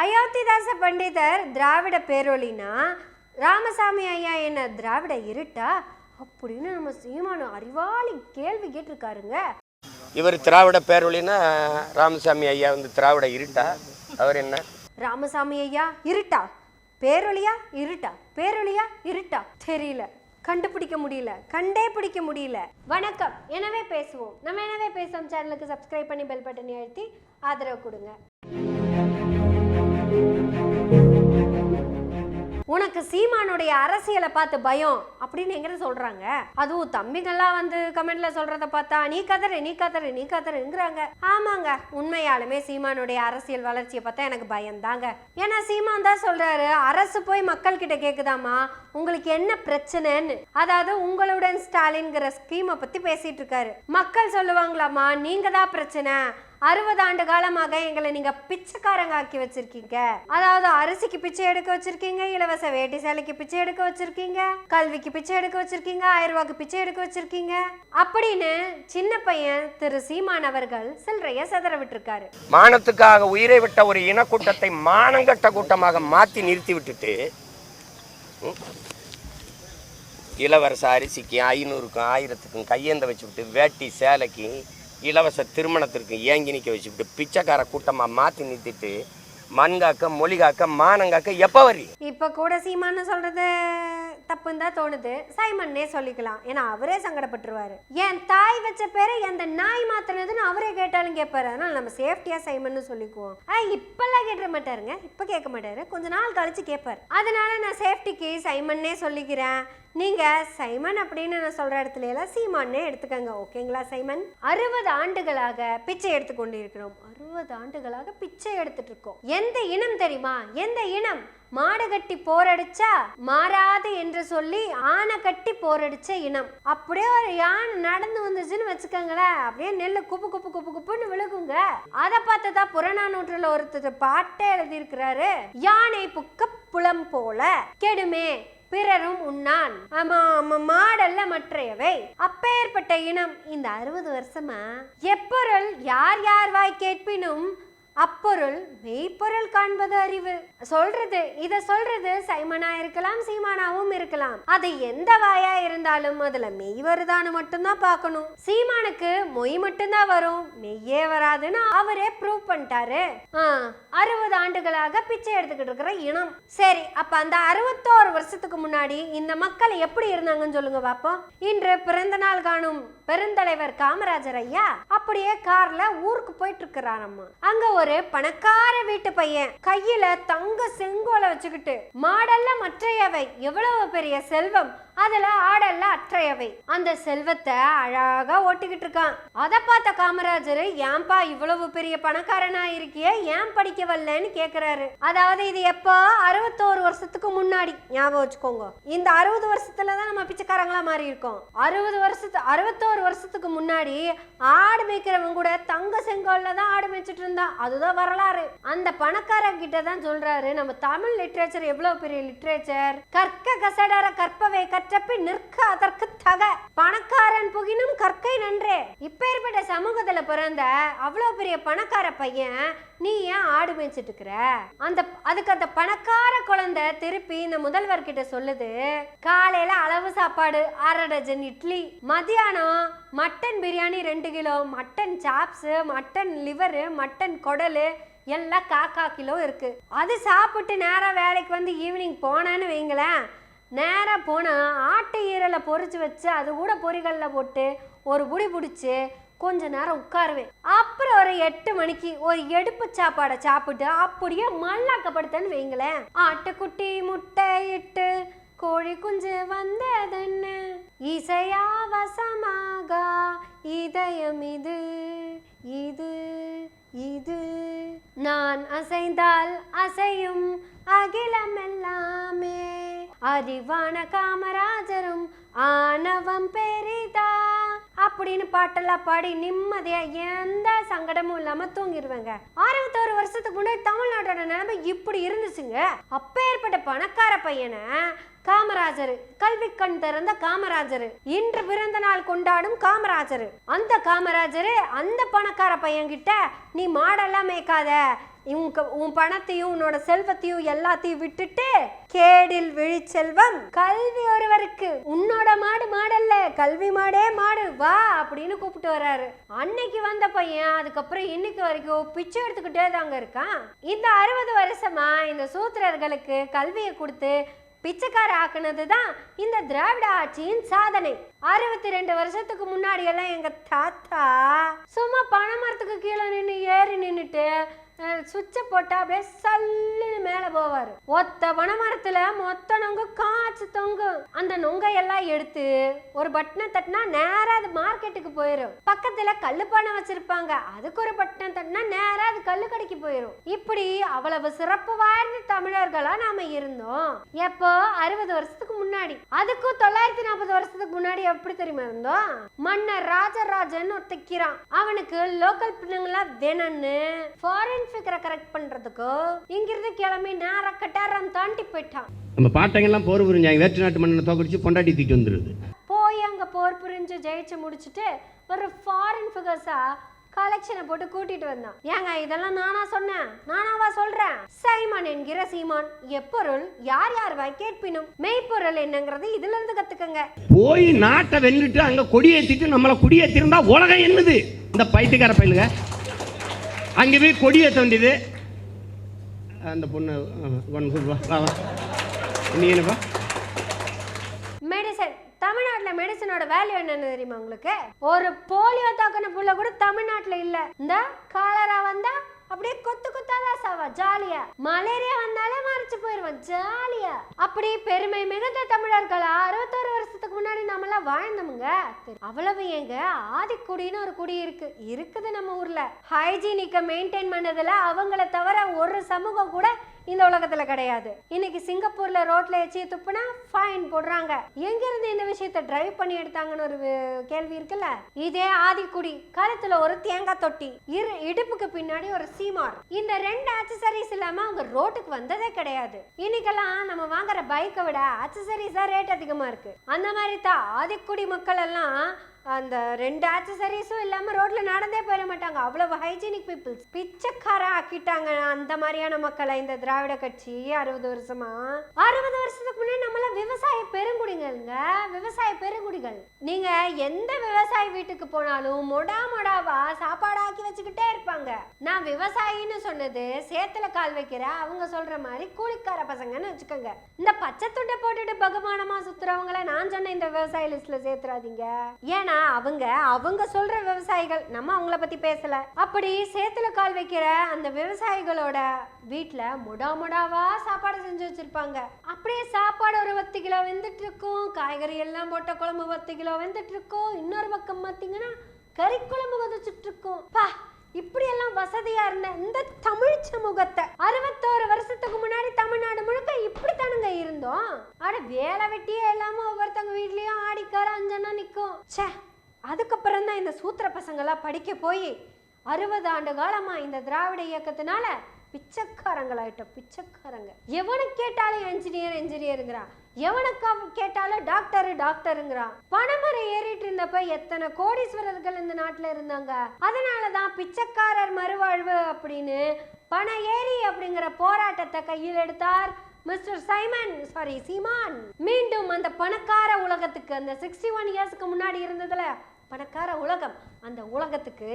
அயோத்திதாச பண்டிதர் திராவிட பேரொலினா ராமசாமி ஐயா என்ன திராவிட இருட்டா? அப்படின்னு நம்ம சீமானு அறிவாளி கேள்வி கேட்டிருக்காருங்க. இவர் திராவிட பேரொழின்னா ராமசாமி ஐயா வந்து திராவிட இருட்டா? அவர் என்ன? ராமசாமி ஐயா இருட்டா? பேரொலியா இருட்டா? பேரொலியா இருட்டா? தெரியல. கண்டுபிடிக்க முடியல. கண்டே பிடிக்க முடியல. வணக்கம். எனவே பேசுவோம். நம்ம எனவே பேசுவோம். சேனலுக்கு சப்ஸ்கிரைப் பண்ணி பெல் பட்டனை அழுத்தி ஆதரவு கொடுங்க. உனக்கு சீமானுடைய அரசியலை பார்த்து பயம் அப்படின்னு எங்கிட்ட சொல்றாங்க. அதுவும் தம்பிங்கெல்லாம் வந்து கமெண்ட்ல சொல்றத பார்த்தா நீ கதறு நீ கதறு நீ கதறுங்கிறாங்க. ஆமாங்க உண்மையாலுமே சீமானுடைய அரசியல் வளர்ச்சியை பார்த்தா எனக்கு பயம்தாங்க ஏன்னா சீமான் தான் சொல்றாரு அரசு போய் மக்கள் கிட்ட கேக்குதாமா உங்களுக்கு என்ன பிரச்சனைன்னு? அதாவது உங்களுடன் ஸ்டாலின்ங்கிற ஸ்கீமை பத்தி பேசிட்டு இருக்காரு. மக்கள் சொல்லுவாங்களாமா நீங்க தான் பிரச்சனை அறுபது ஆண்டு காலமாக எங்களை நீங்க பிச்சைக்காரங்க ஆக்கி வச்சிருக்கீங்க. அதாவது அரிசிக்கு பிச்சை எடுக்க வச்சிருக்கீங்க இலவச வேட்டி சேலைக்கு பிச்சை எடுக்க வச்சிருக்கீங்க கல்விக்கு பிச்சை எடுக்க வச்சிருக்கீங்க ஆயிரம் ரூபாய்க்கு பிச்சை எடுக்க வச்சிருக்கீங்க. அப்படின்னு சின்ன பையன் திரு சீமான் அவர்கள் சில்லறைய செதற விட்டுருக்காரு. மானத்துக்காக உயிரை விட்ட ஒரு இனக்கூட்டத்தை மானங்கட்ட கூட்டமாக மாற்றி நிறுத்தி விட்டுட்டு இளவரச அரிசிக்கு ஐநூறுக்கும் ஆயிரத்துக்கும் கையேந்த வச்சுக்கிட்டு வேட்டி சேலைக்கு இலவச திருமணத்திற்கு ஏங்கி நிற்க வச்சுக்கிட்டு பிச்சைக்கார கூட்டமாக மாற்றி நிறுத்திட்டு மண்காக்க மொழிகாக்க மானங்காக்க எப்போ வரி இப்போ கூட சீமான்னு சொல்றது தப்புன்னு தான் தோணுது. சைமன்னே சொல்லிக்கலாம். ஏன்னா அவரே சங்கடப்பட்டுருவாரு. என் தாய் வச்ச பேரை எந்த நாய் மாத்தினதுன்னு அவரே கேட்டாலும் கேட்பாரு அதனால நம்ம சேஃப்டியா சைமன்னு சொல்லிக்குவோம். ஆ இப்பெல்லாம் கேட்டுற மாட்டாருங்க. இப்போ கேட்க மாட்டாரு. கொஞ்ச நாள் கழிச்சு கேட்பாரு அதனால நான் சேஃப்டிக்கு சைமன்னே சொல்லிக்கிறேன். நீங்கள் சைமன் அப்படின்னு நான் சொல்கிற இடத்துல எல்லாம் சீமானே எடுத்துக்கங்க ஓகேங்களா சைமன்? அறுபது ஆண்டுகளாக பிச்சை எடுத்துக்கொண்டு இருக்கிறோம் அறுபது ஆண்டுகளாக பிச்சை எடுத்துட்டு இருக்கோம். எந்த இனம் தெரியுமா? எந்த இனம்? மாடு கட்டி போரடிச்சா மாறாது என்று சொல்லி ஆனை கட்டி போரடிச்ச இனம். அப்படியே ஒரு யானை நடந்து வந்துச்சுன்னு வச்சுக்கோங்களேன். அப்படியே நெல்லு குப்பு குப்பு குப்பு குப்புன்னு விழுகுங்க. அதை பார்த்ததா புறநானூற்றுல ஒருத்தர் பாட்டே எழுதியிருக்கிறாரு. யானை புக்க புலம் போல கெடுமே. பிறரும் உண்ணான். மாடல்ல மற்றையவை. அப்பேற்பட்ட இனம் இந்த அறுபது வருஷமா? எப்பொருள் யார் யார் வாய் கேட்பினும் அப்பொருள் மெய்ப்பொருள் காண்பது அறிவு. சொல்றது இத சொல்றது சைமனா இருக்கலாம் சீமானாவும் இருக்கலாம். அது எந்த வாயா இருந்தாலும் அதுல மெய் வருதான்னு மட்டும்தான் பார்க்கணும். சீமானுக்கு மொய் மட்டும்தான் வரும். மெய்யே வராதுன்னு அவரே ப்ரூவ் பண்ணிட்டாரு. அறுபது ஆண்டுகளாக பிச்சை எடுத்துக்கிட்டு இருக்கிற இனம். சரி அப்ப அந்த அறுபத்தோரு வருஷத்துக்கு முன்னாடி இந்த மக்கள் எப்படி இருந்தாங்கன்னு சொல்லுங்க பாப்போம். இன்று பிறந்த நாள் காணும் பெருந்தலைவர் காமராஜர் ஐயா அப்படியே கார்ல ஊருக்கு போயிட்டு இருக்கிறாரம்மா அங்க ஒரு பணக்கார வீட்டு பையன். கையில தங்க செங்கோலை வச்சுக்கிட்டு மாடல்ல மற்றையவை. எவ்வளவு பெரிய செல்வம்? அதில் ஆடல்ல அற்றையவை. அந்த செல்வத்தை அழகாக ஓட்டிக்கிட்டு இருக்கான். அதை பார்த்த காமராஜர் ஏன்பா இவ்வளவு பெரிய பணக்காரனா இருக்கியே? ஏன் படிக்க வரலன்னு கேட்குறாரு அதாவது இது எப்போ? அறுபத்தோரு வருஷத்துக்கு முன்னாடி. ஞாபகம் வச்சுக்கோங்க. இந்த அறுபது வருஷத்துல தான் நம்ம பிச்சைக்காரங்களா மாறி இருக்கோம். அறுபது வருஷத்து அறுபத்தோரு வருஷத்துக்கு முன்னாடி ஆடு மேய்க்கிறவங்க கூட தங்க செங்கோல்ல தான் ஆடு மேய்ச்சிட்டு இருந்தான் அதுதான் வரலாறு. அந்த பணக்காரன் கிட்ட தான் சொல்றாரு நம்ம தமிழ் லிட்ரேச்சர் எவ்வளவு பெரிய லிட்ரேச்சர்? கற்க கசடர கற்பவை கற்றப்பி நிற்க அதற்கு தக. பணக்காரன் புகினும் கற்கை நன்றே. இப்பேற்பட்ட சமூகத்துல பிறந்த அவ்வளவு பெரிய பணக்கார பையன் நீ ஏன் ஆடு மேய்ச்சிட்டு இருக்கிற அந்த அதுக்கு அந்த பணக்கார குழந்தை திருப்பி இந்த முதல்வர் கிட்ட சொல்லுது காலையில அளவு சாப்பாடு அரை டஜன் இட்லி மதியானம் மட்டன் பிரியாணி ரெண்டு kilo mutton chops mutton liver mutton குடலு எல்லாம் காக்கா கிலோ இருக்கு. அது சாப்பிட்டு நேரம் வேலைக்கு வந்து ஈவினிங் போனேன்னு வைங்களேன் நேராக போனால் ஆட்டு ஈரலை பொறிச்சு வச்சு அது கூட பொரிகளில் போட்டு ஒரு புடி பிடிச்சி கொஞ்ச நேரம் உட்காருவேன். அப்புறம் ஒரு எட்டு மணிக்கு ஒரு எடுப்பு சாப்பாடை சாப்பிட்டு அப்படியே மல்லாக்கப்படுத்தேன்னு வைங்களேன். ஆட்டுக்குட்டி முட்டை இட்டு கோழி குஞ்சு வந்ததென்ன? இசையா வசமாக இதயம் இது இது இது. நான் அசைந்தால் அசையும் அகிலமெல்லாமே. அறிவான காமராஜரும் ஆணவம் பெரிதா. அப்படின்னு பாட்டெல்லாம் பாடி நிம்மதியா எந்த சங்கடமும் இல்லாம தூங்கிடுவேங்க அறுபத்தோரு வருஷத்துக்கு முன்னாடி தமிழ்நாட்டோட நிலைமை இப்படி இருந்துச்சுங்க. அப்பேற்பட்ட பணக்கார பையனை காமராஜர் கல்வி கண் திறந்த காமராஜர் இன்று பிறந்த நாள் கொண்டாடும் காமராஜர். அந்த காமராஜர் அந்த பணக்கார பையன்கிட்ட நீ மாடெல்லாம் மேய்க்காத உன் க- உன் பணத்தையும் உன்னோட செல்வத்தையும் எல்லாத்தையும் விட்டுட்டு கேடில் விழிச்செல்வம். கல்வி ஒருவருக்கு. உன்னோட மாடு மாடல்ல. கல்வி மாடே மாடு. வா அப்படின்னு கூப்பிட்டு வர்றாரு அன்னைக்கு வந்த பையன் அதுக்கப்புறம் இன்னைக்கு வரைக்கும் பிச்சை எடுத்துக்கிட்டே தாங்க இருக்கான். இந்த அறுபது வருஷமா இந்த சூத்திரர்களுக்கு கல்வியை கொடுத்து பிச்சைக்கார ஆக்குனது தான் இந்த திராவிட ஆட்சியின் சாதனை. அறுபத்தி ரெண்டு வருஷத்துக்கு முன்னாடி எல்லாம் எங்க தாத்தா சும்மா பனைமரத்துக்கு கீழே நின்று ஏறி நின்றுட்டு சுவிட்சை போட்டா அப்படியே சல்லுன்னு மேல போவாரு. ஒத்த வனமரத்தில் மொத்த நொங்கு காய்ச்சி தொங்கும் அந்த நொங்கையெல்லாம் எடுத்து ஒரு பட்டனை தட்டினா நேரா அது மார்க்கெட்டுக்கு போயிடும் பக்கத்துல கல்லுப்பானை வச்சிருப்பாங்க. அதுக்கு ஒரு பட்டனை தட்டினா நேராக அது கல்லு கடைக்கு போயிடும் இப்படி அவ்வளவு சிறப்பு வாய்ந்த தமிழர்களா நாம இருந்தோம். எப்போ? அறுபது வருஷத்துக்கு முன்னாடி. அதுக்கும் தொள்ளாயிரத்தி நாற்பது வருஷத்துக்கு முன்னாடி எப்படி தெரியுமா இருந்தோம்? மன்னர் ராஜராஜன் ஒருத்தக்கிறான் அவனுக்கு லோக்கல் பிள்ளைங்களா வேணும்னு ஃபாரின் ஃபிகரை கரெக்ட் பண்றதுக்கு இங்கிருந்து கிளம்பி நேரா கட்டாரம் தாண்டி போயிட்டான். நம்ம பாட்டங்கெல்லாம் போர் புரிஞ்சாங்க வேற்று நாட்டு மண்ணை தோக்கடிச்சு பொண்டாட்டி தூக்கிட்டு வந்துடுது போய் அங்க போர் புரிஞ்சு ஜெயிச்சு முடிச்சுட்டு ஒரு ஃபாரின் ஃபிகர்ஸா கலெக்ஷனை போட்டு கூட்டிட்டு வந்தான். ஏங்க இதெல்லாம் நானா சொன்னேன்? நானாவா சொல்றேன்? சைமான் என்கிற சீமான் எப்பொருள் யார் யார் வாய் கேட்பினும். மெய்ப்பொருள் என்னங்கிறது இதுல இருந்து கத்துக்கங்க. போய் நாட்டை வென்றுட்டு அங்கே கொடியேற்றிட்டு நம்மளை குடியேற்றிருந்தா உலகம் என்னது? இந்த பைத்தியக்கார பயிலுங்க. அங்கே போய் கொடியை வேண்டியது அந்த பொண்ணு ஒன் நீ என்னப்பா மெடிசன் தமிழ்நாட்டுல மெடிசனோட வேல்யூ என்னன்னு தெரியுமா உங்களுக்கு? ஒரு போலியோ தாக்குன புள்ள கூட தமிழ்நாட்டுல இல்ல. இந்த காலரா வந்தா அப்படியே கொத்து கொத்தாதான் சாவா ஜாலியா. மலேரியா வந்தாலே மறைச்சு போயிருவான் ஜாலியா. அப்படி பெருமை மிகுந்த தமிழர்களா அறுபத்தோரு வருஷம் முன்னாடி நாமெல்லாம் வாழ்ந்தோமுங்க. அவ்வளவு ஏங்க? ஆதிக்குடின்னு ஒரு குடி இருக்கு. இருக்குது நம்ம ஊர்ல. ஹைஜீனிக்க மெயின்டைன் பண்ணதுல அவங்கள தவிர ஒரு சமூகம் கூட இந்த உலகத்துல கிடையாது. இன்னைக்கு சிங்கப்பூர்ல ரோட்ல எச்சி துப்புனா ஃபைன் போடுறாங்க. எங்க இருந்து இந்த விஷயத்தை டிரைவ் பண்ணி எடுத்தாங்கன்னு ஒரு கேள்வி இருக்குல்ல? இதே ஆதிக்குடி கழுத்துல ஒரு தேங்காய் தொட்டி இரு இடுப்புக்கு பின்னாடி ஒரு சீமார். இந்த ரெண்டு அக்சசரிஸ் இல்லாம அவங்க ரோட்டுக்கு வந்ததே கிடையாது. இன்னைக்கெல்லாம் நம்ம வாங்குற பைக்கை விட அக்சசரிஸ் தான் ரேட் அதிகமா இருக்கு. அந்த மாதிரி தான் ஆதிக்குடி மக்கள் எல்லாம் அந்த ரெண்டு ஆக்சசரிஸும் இல்லாமல் ரோட்டில் நடந்தே போயிட மாட்டாங்க. அவ்வளவு ஹைஜீனிக் பீப்புள்ஸ் பிச்சைக்கார ஆக்கிட்டாங்க அந்த மாதிரியான மக்களை இந்த திராவிட கட்சி. அறுபது வருஷமா? அறுபது வருஷத்துக்கு முன்னாடி நம்மள விவசாய பெருங்குடிகள்ங்க. விவசாய பெருங்குடிகள். நீங்க எந்த விவசாய வீட்டுக்கு போனாலும் மொடா மொடாவா சாப்பாடு ஆக்கி வச்சுக்கிட்டே இருப்பாங்க. நான் விவசாயின்னு சொன்னது சேத்துல கால் வைக்கிற அவங்க சொல்ற மாதிரி கூலிக்கார பசங்கன்னு வச்சுக்கோங்க. இந்த பச்சை துண்டை போட்டுட்டு பகுமானமா சுத்துறவங்கள நான் சொன்ன இந்த விவசாய லிஸ்ட்ல சேர்த்துறாதீங்க. ஏன்னா அவங்க அவங்க சொல்ற விவசாயிகள் நம்ம அவங்கள பத்தி பேசல. அப்படி சேத்துல கால் வைக்கிற அந்த விவசாயிகளோட வீட்டுல முடா முடாவா சாப்பாடு செஞ்சு வச்சிருப்பாங்க. அப்படியே சாப்பாடு ஒரு பத்து கிலோ வெந்துட்டு இருக்கும் காய்கறி எல்லாம் போட்ட குழம்பு பத்து கிலோ வெந்துட்டு இருக்கும் இன்னொரு பக்கம் பார்த்தீங்கன்னா கறி குழம்பு வதச்சிட்டு இருக்கும் பா இப்படி எல்லாம் வசதியா இருந்த இந்த தமிழ் சமூகத்தை அறுபத்தோரு வருஷத்துக்கு முன்னாடி தமிழ்நாடு முழுக்க இப்படி தானுங்க இருந்தோம். ஆனா வேலை வெட்டியே இல்லாம ஒவ்வொருத்தவங்க வீட்லயும் ஆடிக்கார அஞ்சனா நிக்கும். ச்சே அதுக்கப்புறம் தான் இந்த சூத்திர பசங்களாம் படிக்க போய் அறுபது ஆண்டு காலமாக இந்த திராவிட இயக்கத்தினால பிச்சைக்காரங்களாயிட்ட பிச்சைக்காரங்க. எவனை கேட்டாலும் என்ஜினியர் என்ஜினியருங்கிறான் எவனுக்கு கேட்டாலும் டாக்டர் டாக்டருங்கிறான் பணமரம் ஏறிட்டு இருந்தப்ப எத்தனை கோடீஸ்வரர்கள் இந்த நாட்டில் இருந்தாங்க? அதனாலதான் பிச்சைக்காரர் மறுவாழ்வு அப்படின்னு பண ஏறி அப்படிங்கிற போராட்டத்தை கையில் எடுத்தார் மிஸ்டர் சைமன் சாரி சீமான். மீண்டும் அந்த பணக்கார உலகத்துக்கு அந்த சிக்ஸ்டி ஒன் இயர்ஸ்க்கு முன்னாடி இருந்ததுல பணக்கார உலகம். அந்த உலகத்துக்கு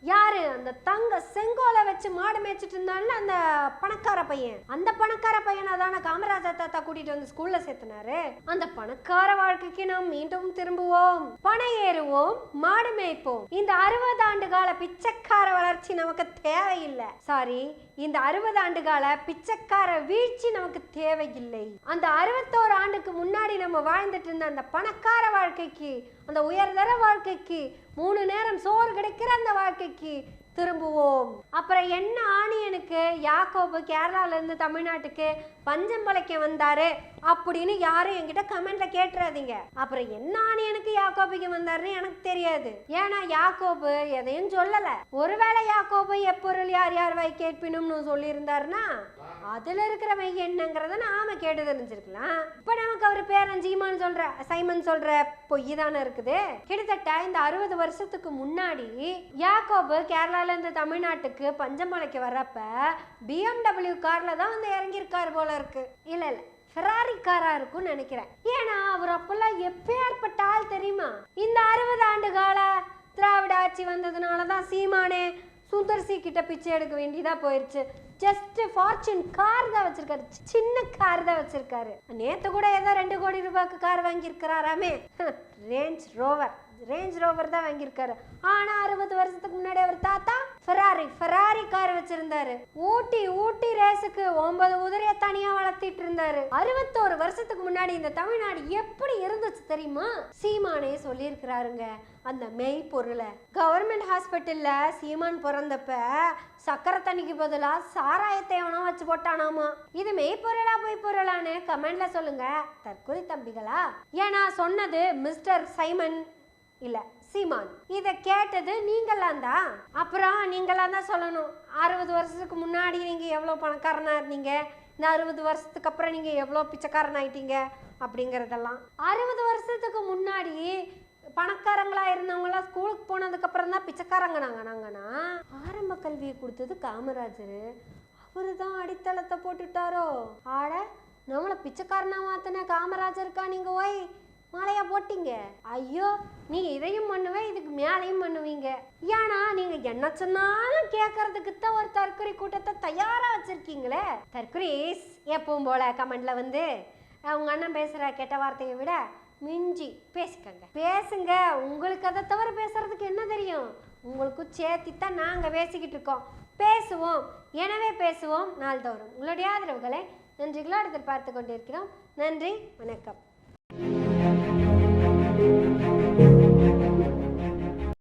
யாரு? அந்த தங்க செங்கோலை வச்சு மாடு மேய்ச்சிட்டு இருந்தான்ல அந்த பணக்கார பையன். அந்த பணக்கார பையனை தானே காமராஜர் தாத்தா கூட்டிட்டு வந்து ஸ்கூல்ல சேர்த்தினாரு. அந்த பணக்கார வாழ்க்கைக்கு நாம் மீண்டும் திரும்புவோம். பணம் ஏறுவோம் மாடு மேய்ப்போம். இந்த அறுபது ஆண்டு கால பிச்சைக்கார வளர்ச்சி நமக்கு தேவையில்லை. சாரி இந்த அறுபது ஆண்டு கால பிச்சைக்கார வீழ்ச்சி நமக்கு தேவையில்லை. அந்த அறுபத்தோரு ஆண்டுக்கு முன்னாடி நம்ம வாழ்ந்துட்டு இருந்த அந்த பணக்கார வாழ்க்கைக்கு அந்த உயர்தர வாழ்க்கைக்கு மூணு நேரம் சோறு கிடைக்கிற அந்த வாழ்க்கைக்கு திரும்புவோம். அப்புறம் என்ன ஆணியனுக்கு யாக்கோபு கேரளால இருந்து தமிழ்நாட்டுக்கு பஞ்சம் பழைக்க வந்தாரு அப்படின்னு யாரும் என்கிட்ட கமெண்ட்ல கேட்டுறாதீங்க. அப்புறம் என்ன எனக்கு யாக்கோபுக்கு வந்தாருன்னு எனக்கு தெரியாது. ஏன்னா யாக்கோபு எதையும் சொல்லல. ஒருவேளை யாக்கோபு எப்பொருள் யார் யார் வாய் கேட்பினும்னு சொல்லியிருந்தாருன்னா அதுல இருக்கிற வை என்னங்கிறத நாம கேட்டு தெரிஞ்சிருக்கலாம். இப்ப நமக்கு அவர் பேரன் ஜீமான் சொல்ற சைமன் சொல்ற பொய் தானே இருக்குது. கிட்டத்தட்ட இந்த அறுபது வருஷத்துக்கு முன்னாடி யாக்கோபு கேரளால இருந்து தமிழ்நாட்டுக்கு பஞ்சமலைக்கு வர்றப்ப பிஎம்டபிள்யூ கார்ல தான் வந்து இறங்கியிருக்காரு போல இருக்கு. இல்ல இல்ல. ஃபெராரி காரா இருக்கும்னு நினைக்கிறேன். ஏன்னா அவர் அப்பெல்லாம் எப்பேற்பட்ட ஆள் தெரியுமா? இந்த அறுபது ஆண்டு கால திராவிட ஆட்சி வந்ததுனால தான் சீமானே சுந்தர்சி கிட்ட பிச்சை எடுக்க வேண்டியதா போயிருச்சு. ஜஸ்ட் ஃபார்ச்சூன் கார் தான் வச்சிருக்காரு. சின்ன கார் தான் வச்சிருக்காரு. நேத்து கூட ஏதோ ரெண்டு கோடி ரூபாய்க்கு கார் வாங்கியிருக்கிறாராமே. ரேஞ்ச் ரோவர் ரேஞ்ச் ரோவர் தான் வாங்கியிருக்காரு. ஆனா அறுபது வருஷத்துக்கு முன்னாடி அவர் தாத்தா ஃபெராரி ஃபெராரி கார் வச்சிருந்தாரு. ஊட்டி ஊட்டி ரேஸுக்கு ஒன்பது குதிரைய தனியா வளர்த்திட்டு இருந்தாரு. அறுபத்தோரு வருஷத்துக்கு முன்னாடி இந்த தமிழ்நாடு எப்படி இருந்துச்சு தெரியுமா? சீமானே சொல்லியிருக்கிறாருங்க. அந்த மெய் பொருளை. கவர்மெண்ட் ஹாஸ்பிட்டல்ல சீமான் பிறந்தப்ப சக்கரை தண்ணிக்கு பதிலா சாராயத்தை எவனோ வச்சு போட்டானாமா. இது மெய் பொருளா பொய் பொருளான்னு கமெண்ட்ல சொல்லுங்க. தற்கொலை தம்பிகளா? ஏன்னா சொன்னது மிஸ்டர் சைமன் இல்ல சீமான் இத கேட்டது நீங்களாம் தான் அப்புறம் நீங்களாம் தான் சொல்லணும். அறுபது வருஷத்துக்கு முன்னாடி நீங்க எவ்வளவு பணக்காரனா இருந்தீங்க? இந்த அறுபது வருஷத்துக்கு அப்புறம் நீங்க எவ்வளவு பிச்சைக்காரன் ஆயிட்டீங்க? அப்படிங்கறதெல்லாம். அறுபது வருஷத்துக்கு முன்னாடி பணக்காரங்களா இருந்தவங்களாம் ஸ்கூலுக்கு போனதுக்கு அப்புறம் தான் பிச்சைக்காரங்க நாங்க. நாங்கன்னா ஆரம்ப கல்வியை கொடுத்தது காமராஜர். அவரு தான் அடித்தளத்தை போட்டுட்டாரோ. ஆட நம்மளை பிச்சைக்காரனா மாத்தின காமராஜருக்கா நீங்க ஓய் மாலையா போட்டீங்க? ஐயோ நீங்க இதையும் பண்ணுவேன் இதுக்கு மேலையும் பண்ணுவீங்க. ஏன்னா நீங்க என்ன சொன்னாலும் கேட்கறதுக்கு தான் ஒரு தற்கொலை கூட்டத்தை தயாரா வச்சிருக்கீங்களே. தற்கொலைஸ் எப்பவும் போல கமெண்ட்ல வந்து உங்கள் உங்க அண்ணன் பேசுற கெட்ட வார்த்தையை விட மிஞ்சி பேசிக்கங்க. பேசுங்க. உங்களுக்கு அதை தவிர பேசுறதுக்கு என்ன தெரியும்? உங்களுக்கும் சேர்த்தி தான் நாங்க பேசிக்கிட்டு இருக்கோம். பேசுவோம். எனவே பேசுவோம் நாள்தோறும். உங்களுடைய ஆதரவுகளை நன்றிகளோடு எதிர்பார்த்து கொண்டிருக்கிறோம். நன்றி வணக்கம்.